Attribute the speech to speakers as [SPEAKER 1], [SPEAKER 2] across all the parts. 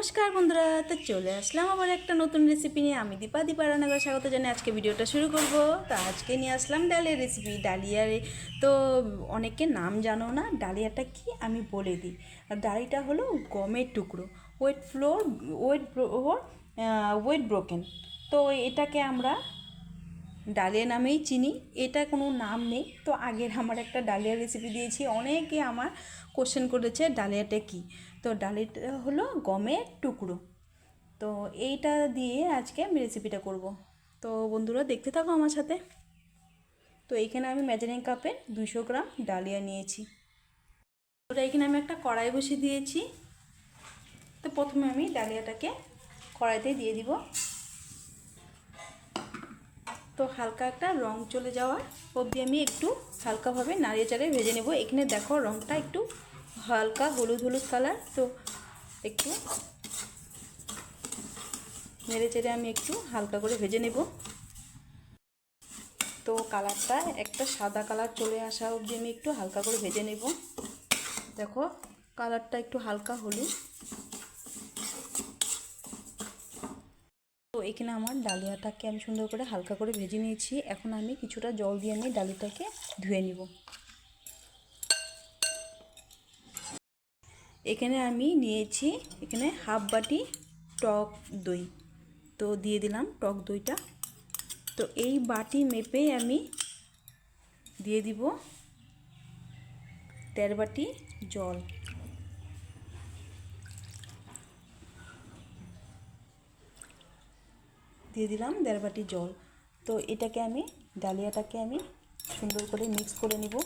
[SPEAKER 1] নমস্কার বন্ধুরা, তো চলে আসলাম আবার একটা নতুন রেসিপি নিয়ে। আমি দীপা দীপা রান্নাঘর স্বাগত জানাই আজকে ভিডিওটা শুরু করব। তো আজকে নিয়ে আসলাম ডালিয়ার রেসিপি ডালিয়ার। তো অনেকে নাম জানো না, ডালিয়াটা কি আমি বলে দিই। আর ডালিটা হলো গমের টুকরো wheat flour wheat wheat broken তো এটাকে আমরা ডালিয়া নামেই চিনি। এটা কোনো নাম নেই। তো আগের আমার একটা ডালিয়া রেসিপি দিয়েছি। অনেকে আমার কোশ্চেন করেছে, ডালিয়াটা কি? তো ডালিয়াটা হলো গমের টুকরো। তো এইটা দিয়ে আজকে আমি রেসিপিটা করব। তো বন্ধুরা, দেখতে থাকো আমার সাথে। তো এইখানে আমি মেজারিং কাপে দুশো গ্রাম ডালিয়া নিয়েছি। ওটা এখানে আমি একটা কড়াই বসিয়ে দিয়েছি। তো প্রথমে আমি ডালিয়াটাকে কড়াইতে দিয়ে দিব। তো হালকা একটা রং চলে যাওয়ার অবধি আমি একটু হালকাভাবে নাড়িয়ে চাড়িয়ে ভেজে নেব। এখানে দেখো রংটা একটু হালকা হলুদ হলুদ কালার তো একটু নেড়ে চেড়ে আমি একটু হালকা করে ভেজে নেব। তো কালারটা একটা সাদা কালার চলে আসা অবধি আমি একটু হালকা করে ভেজে নেব। দেখো, কালারটা একটু হালকা হলুদ। তো এখানে আমার ডালিয়াটাকে আমি সুন্দর করে হালকা করে ভেজে নিয়েছি। এখন আমি কিছুটা জল দিয়ে আমি ডালিটাকে ধুয়ে নিব। এখানে আমি নিয়েছি এখানে হাফ বাটি টক দই। তো দিয়ে দিলাম টক দইটা। তো এই বাটি মেপে আমি দিয়ে দিব দেড় বাটি জল। দিয়ে দিলাম দেড় বাটি জল। তো এটাকে আমি, ডালিয়াটাকে আমি সুন্দর করে মিক্স করে নিব।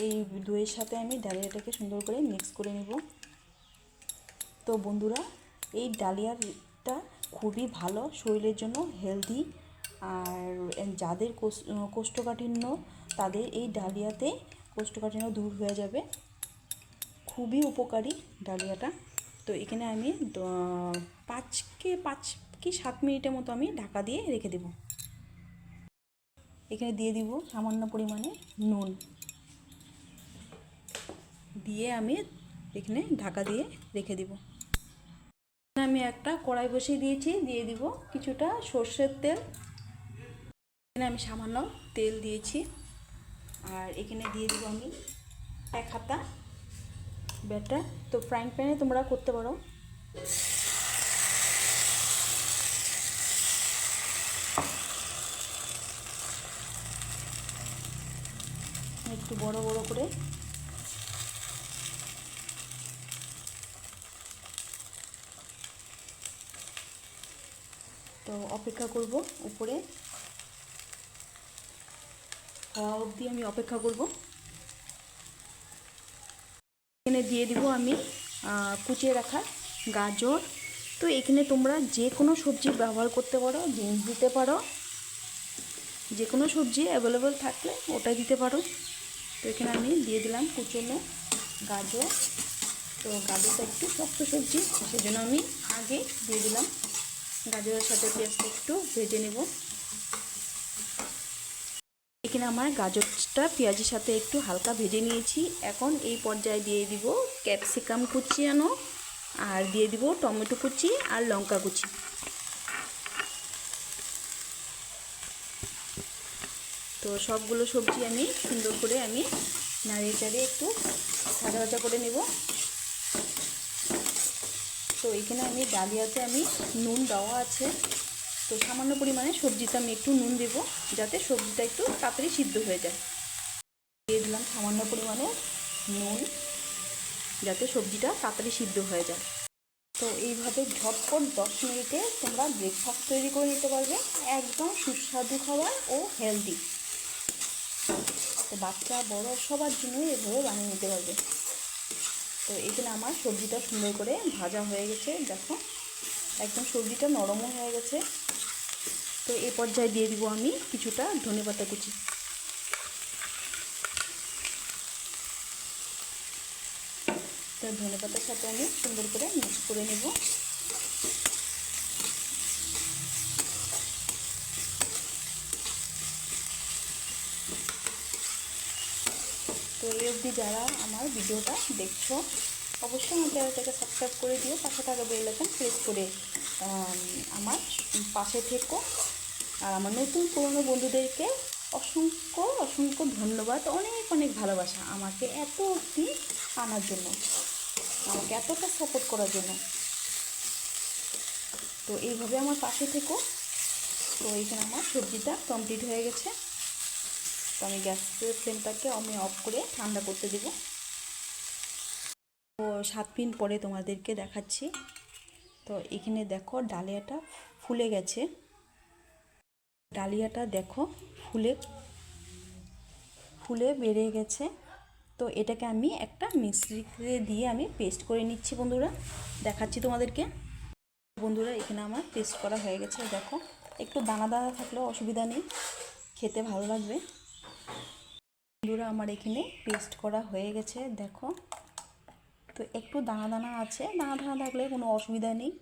[SPEAKER 1] এই দইয়ের সাথে আমি ডালিয়াটাকে সুন্দর করে মিক্স করে নিব। তো বন্ধুরা, এই ডালিয়াটা খুবই ভালো, শরীরের জন্য হেলদি আর যাদের কোষ্ঠকাঠিন্য, তাদের এই ডালিয়াতে কোষ্ঠকাঠিন্য দূর হয়ে যাবে। খুবই উপকারী ডালিয়াটা। তো এখানে আমি পাঁচ কি পাঁচ কি সাত মিনিটের মতো আমি ঢাকা দিয়ে রেখে দেব। এখানে দিয়ে দিব সামান্য পরিমাণে নুন। দিয়ে আমি এখানে ঢাকা দিয়ে রেখে দিব। আমি একটা কড়াই বসিয়ে দিয়েছি, দিয়ে দিব কিছুটা সর্ষের তেল। এখানে আমি সামান্য তেল দিয়েছি। আর এখানে দিয়ে দিব আমি এক হাতা ব্যাটার। তো ফ্রাইং প্যানে তোমরা করতে পারো। একটু বড় বড় করে তো অপেক্ষা করব উপরে। হওয়া অবধি আমি অপেক্ষা করব। এখানে দিয়ে দিব আমি কুচিয়ে রাখা গাজর। তো এখানে তোমরা যে কোনো সবজি ব্যবহার করতে পারো, বিনস দিতে পারো। যে কোনো সবজি অ্যাভেলেবেল থাকলে ওটাই দিতে পারো। তো এখানে আমি দিয়ে দিলাম কুচনো গাজর। তো গাজরটা একটু শক্ত সবজি, সেজন্য আমি আগে দিয়ে দিলাম। গাজরের সাথে পেঁয়াজটা একটু ভেজে নেব। এখানে আমার গাজরটা পেঁয়াজের সাথে একটু হালকা ভেজে নিয়েছি। এখন এই পর্যায়ে দিয়ে দিব ক্যাপসিকাম কুচি কুচিয়ানো আর দিয়ে দিব টমেটো কুচি আর লঙ্কা কুচি। তো সবগুলো সবজি আমি সুন্দর করে আমি নাড়িয়ে চাড়িয়ে একটু ভাজা ভাজা করে নেব। তো এখানে আমি ডালিয়াতে আমি নুন দেওয়া আছে। তো সামান্য পরিমাণে সবজিতে আমি একটু নুন দেবো, যাতে সবজিটা একটু তাড়াতাড়ি সিদ্ধ হয়ে যায়। দিয়ে দিলাম সামান্য পরিমাণে নুন, যাতে সবজিটা তাড়াতাড়ি সিদ্ধ হয়ে যায়। তো এইভাবে ঝটপট দশ মিনিটে তোমরা ব্রেকফাস্ট তৈরি করে নিতে পারবে। একদম সুস্বাদু খাবার ও হেলদি তো বাচ্চা, বড়, সবার জন্যই এভাবে বানিয়ে নিতে পারবে। তো এখানে আমার সবজিটা সুন্দর করে ভাজা হয়ে গেছে, দেখো। একদম সবজিটা নরমও হয়ে গেছে। তো এ পর্যায়ে দিয়ে দিব আমি কিছুটা ধনে পাতা কুচি। তো ধনে পাতার সাথে আমি সুন্দর করে মিক্স করে নেব তো এই অবধি যারা আমার ভিডিওটা দেখছ, অবশ্যই আমার চ্যানেলটাকে সাবস্ক্রাইব করে দিও। পাশে থাকা বেল আইকন প্রেস করে আমার পাশে থেকো। আর আমার নতুন পুরনো বন্ধুদেরকে অসংখ্য অসংখ্য ধন্যবাদ, অনেক অনেক ভালোবাসা আমাকে এত অবধি আনার জন্য, আমাকে এতটা সাপোর্ট করার জন্য। তো এইভাবে আমার পাশে থেকো। তো এইখানে আমার সবজিটা কমপ্লিট হয়ে গেছে। তো আমি গ্যাসের ফ্লেমটাকে আমি অফ করে ঠান্ডা করতে দেবো। তো সাত দিন পরে তোমাদেরকে দেখাচ্ছি। তো এখানে দেখো ডালিয়াটা ফুলে গেছে। ডালিয়াটা দেখো ফুলে ফুলে বেড়ে গেছে। তো এটাকে আমি একটা মিক্সিতে দিয়ে আমি পেস্ট করে নিচ্ছি বন্ধুরা। দেখাচ্ছি তোমাদেরকে। বন্ধুরা, এখানে আমার পেস্ট করা হয়ে গেছে। দেখো, একটু দানা দানা থাকলেও অসুবিধা নেই। খেতে ভালো লাগবে। বন্ধুরা, আমার এখানে পেস্ট করা হয়ে গেছে, দেখো। তো একটু দানা দানা আছে। দানা দানা থাকলে কোনো অসুবিধা নেই।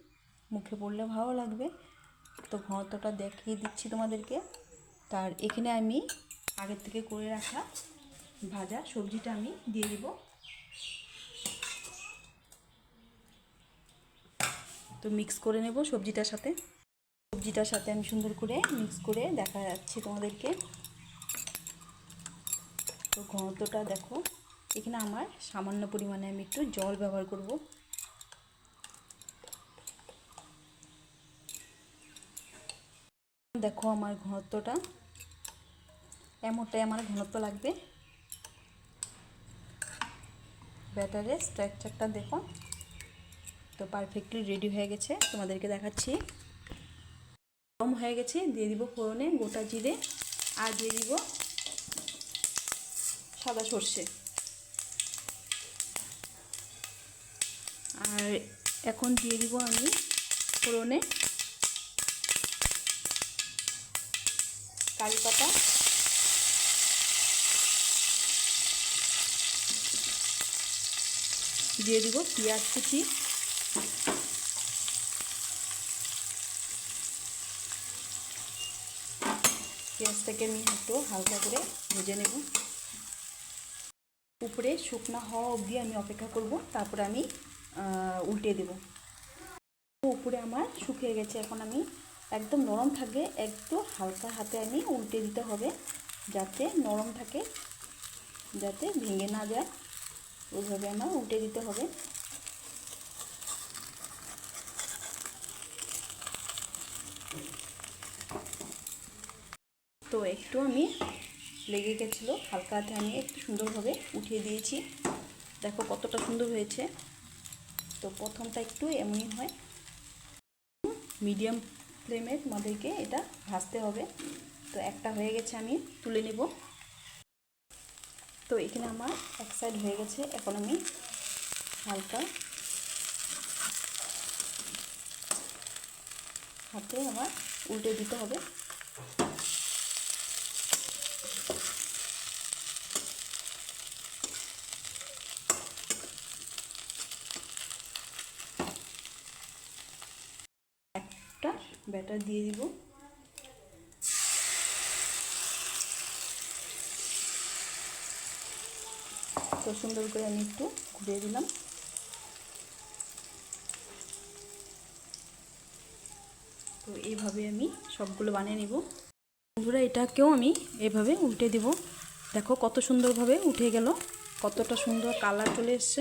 [SPEAKER 1] মুখে পড়লে ভালো লাগবে। তো ঘনত্বটা দেখিয়ে দিচ্ছি তোমাদেরকে। তার এখানে আমি আগের থেকে করে রাখা ভাজা সবজিটা আমি দিয়ে দিব। তো মিক্স করে নেব সবজিটার সাথে। সবজিটার সাথে আমি সুন্দর করে মিক্স করে দেখা যাচ্ছে তোমাদেরকে। তো ঘনত্বটা দেখো। এখানে আমার সামান্য পরিমাণে আমি একটু জল ব্যবহার করব। দেখো আমার ঘনত্বটা, এমনটাই আমার ঘনত্ব লাগবে। ব্যাটারের স্ট্রাকচারটা দেখো, তো পারফেক্টলি রেডি হয়ে গেছে, তোমাদেরকে দেখাচ্ছি। গরম হয়ে গেছে, দিয়ে দিব ফোড়নে গোটা জিরে, আর দিয়ে দিব সাদা সর্ষে। আর এখন দিয়ে দিব আমি ফোড়নে কারি পাতা। দিয়ে দিব পেঁয়াজ কুচি। পেঁয়াজটাকে আমি একটু হালকা করে ভেজে নেব। উপরে শুকনা হওয়া অবধি আমি অপেক্ষা করব, তারপরে আমি উল্টে দেব। উপরে আমার শুকিয়ে গেছে, এখন আমি একদম নরম থাকে একটু হালকা হাতে আমি উল্টে দিতে হবে, যাতে নরম থাকে, যাতে ভেঙে না যায়। ওইভাবে আমার উল্টে দিতে হবে। তো একটু আমি লেগে গেছিল, হালকা হাতে আমি একটু সুন্দরভাবে উঠিয়ে দিয়েছি। দেখো কতটা সুন্দর হয়েছে। তো প্রথমটা একটু এমনই হয়। মিডিয়াম ফ্লেমে তোমাদেরকে এটা ভাজতে হবে। তো একটা হয়ে গেছে আমি তুলে নেব। তো এখানে আমার এক সাইড হয়ে গেছে। এখন আমি হালকা হাতে আমার উল্টে দিতে হবে একটা ব্যাটার দিয়ে দিব। তো সুন্দর করে আমি একটু ঘুরিয়ে দিলাম। তো এইভাবে আমি সবগুলো বানিয়ে নিব। বন্ধুরা, এটাকেও আমি এভাবে উল্টে দিব। দেখো কত সুন্দরভাবে উঠে গেল, কতটা সুন্দর কালার চলে এসছে।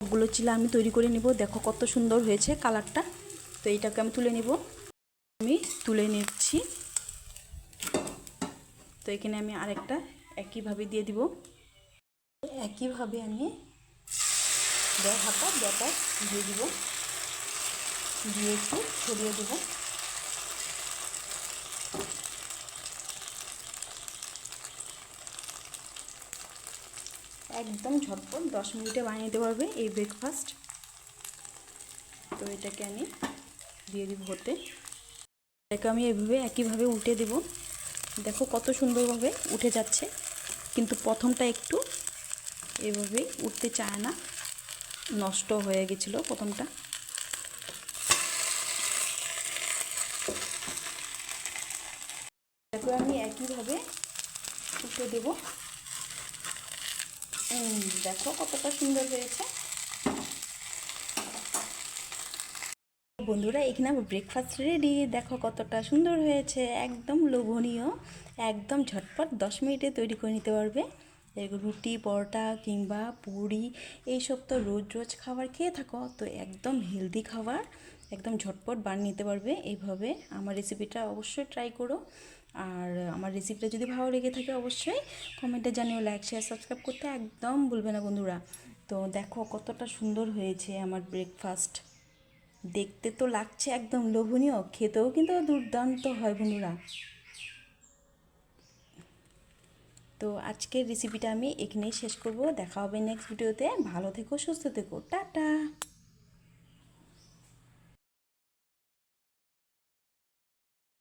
[SPEAKER 1] সবগুলো চিলা আমি তৈরি করে নিব। দেখো কত সুন্দর হয়েছে কালারটা। তো এইটাকে আমি তুলে নিব। আমি তুলে নিচ্ছি। তো এখানে আমি আরেকটা একইভাবে দিয়ে দিব। একইভাবে আমি দেড় হাতা ব্যাটার দিয়ে দিব। দিয়ে একটু ছড়িয়ে দেব। একদম ঝটপট দশ মিনিটে বানিয়ে নিতে পারবে এই ব্রেকফাস্ট তো এটাকে আমি দিয়ে দিব হতে। এটাকে আমি এভাবে একইভাবে উল্টে দেব। দেখো কত সুন্দরভাবে উঠে যাচ্ছে। কিন্তু প্রথমটা একটু এভাবেই উঠতে চায় না। নষ্ট হয়ে গেছিল প্রথমটা। দেখো আমি একইভাবে উঠে দেব। দেখো কতটা সুন্দর হয়েছে। বন্ধুরা, এখানে আমার ব্রেকফাস্ট রেডি দেখো কতটা সুন্দর হয়েছে, একদম লোভনীয়, একদম ঝটপট দশ মিনিটে তৈরি করে নিতে পারবে। রুটি, পরোটা কিংবা পুরি, এইসব তো রোজ রোজ খাবার খেয়ে থাকো, তো একদম হেলদি খাবার, একদম ঝটপট বানিয়ে নিতে পারবে। এইভাবে আমার রেসিপিটা অবশ্যই ট্রাই করো। আর আমার রেসিপিটা যদি ভালো লেগে থাকে অবশ্যই কমেন্টে জানিও লাইক শেয়ার সাবস্ক্রাইব করতে একদম ভুলবে না বন্ধুরা। তো দেখো কতটা সুন্দর হয়েছে আমার ব্রেকফাস্ট দেখতে তো লাগছে একদম লোভনীয়, খেতেও কিন্তু দুর্দান্ত হয় বন্ধুরা। তো আজকের রেসিপিটা আমি এখানেই শেষ করব, দেখা হবে নেক্সট ভিডিওতে ভালো থেকো, সুস্থ থেকো। টাটা!